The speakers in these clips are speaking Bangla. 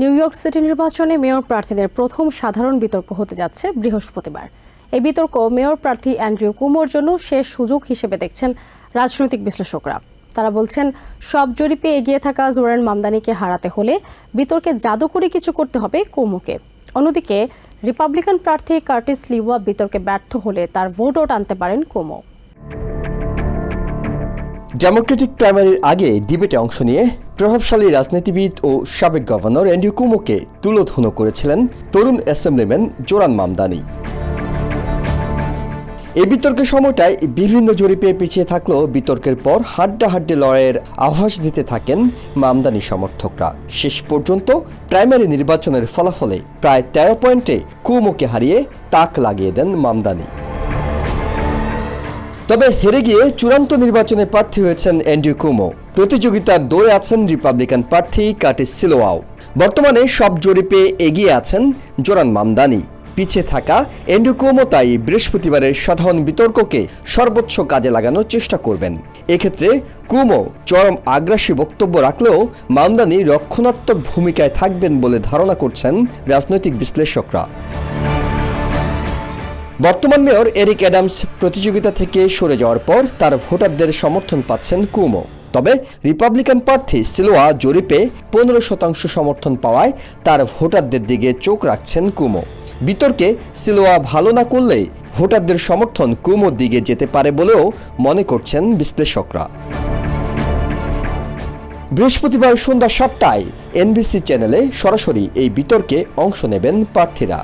নিউ ইয়র্ক সিটি নির্বাচনে মেয়র প্রার্থীদের প্রথম সাধারণ বিতর্ক হতে যাচ্ছে বৃহস্পতিবার। এই বিতর্ক মেয়র প্রার্থী অ্যান্ড্রিউ কুমোর জন্য শেষ সুযোগ হিসেবে দেখছেন রাজনৈতিক বিশ্লেষকরা। তারা বলছেন, সব জরিপে এগিয়ে থাকা জোরান মামদানিকে হারাতে হলে বিতর্কে জাদুকরি কিছু করতে হবে কুমুকে। অন্যদিকে, রিপাবলিকান প্রার্থী কার্টিস লিওয়া বিতর্কে ব্যর্থ হলে তার ভোটও টানতে পারেন কুমো। ডেমোক্রেটিক প্রাইমারির আগে ডিবেটে অংশ নিয়ে প্রভাবশালী রাজনীতিবিদ ও সাবেক গভর্নর অ্যান্ড্রু কুমোকে তুলোধন করেছিলেন তরুণ অ্যাসেম্বলিম্যান জোরান মামদানি। এই বিতর্কের সময়টায় বিভিন্ন জরিপে পিছিয়ে থাকলেও বিতর্কের পর হাড্ডাহাড্ডি লড়াইয়ের আভাস দিতে থাকেন মামদানি সমর্থকরা। শেষ পর্যন্ত প্রাইমারি নির্বাচনের ফলাফলে প্রায় তেরো পয়েন্টে কুমোকে হারিয়ে তাক লাগিয়ে দেন মামদানি। তবে হেরে গিয়ে চূড়ান্ত নির্বাচনে প্রার্থী হয়েছেন অ্যান্ড্রু কুমো। প্রতিযোগিতার দৌড়ে আছেন রিপাবলিকান প্রার্থী কার্টিস সিলোয়াও বর্তমানে সব জরিপে এগিয়ে আছেন জোরান মামদানি। পিছিয়ে থাকা অ্যান্ড্রু কুমো তাই বৃহস্পতিবারের সাধারণ বিতর্ককে সর্বোচ্চ কাজে লাগানোর চেষ্টা করবেন। এক্ষেত্রে কুমো চরম আগ্রাসী বক্তব্য রাখলেও মামদানি রক্ষণাত্মক ভূমিকায় থাকবেন বলে ধারণা করছেন রাজনৈতিক বিশ্লেষকরা। বর্তমান মেয়র এরিক অ্যাডামস প্রতিযোগিতা থেকে সরে যাওয়ার পর তার ভোটারদের সমর্থন পাচ্ছেন কুমো। তবে রিপাবলিকান প্রার্থী সিলোয়া জরিপে পনেরো শতাংশ সমর্থন পাওয়ায় তার ভোটারদের দিকে চোখ রাখছেন কুমো। বিতর্কে সিলোয়া ভালো না করলে ভোটারদের সমর্থন কুমোর দিকে যেতে পারে বলেও মনে করছেন বিশ্লেষকরা। বৃহস্পতিবার সন্ধ্যা সাতটায় এনবিসি চ্যানেলে সরাসরি এই বিতর্কে অংশ নেবেন প্রার্থীরা।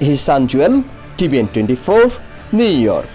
হিসান Jewel TVN twenty four New York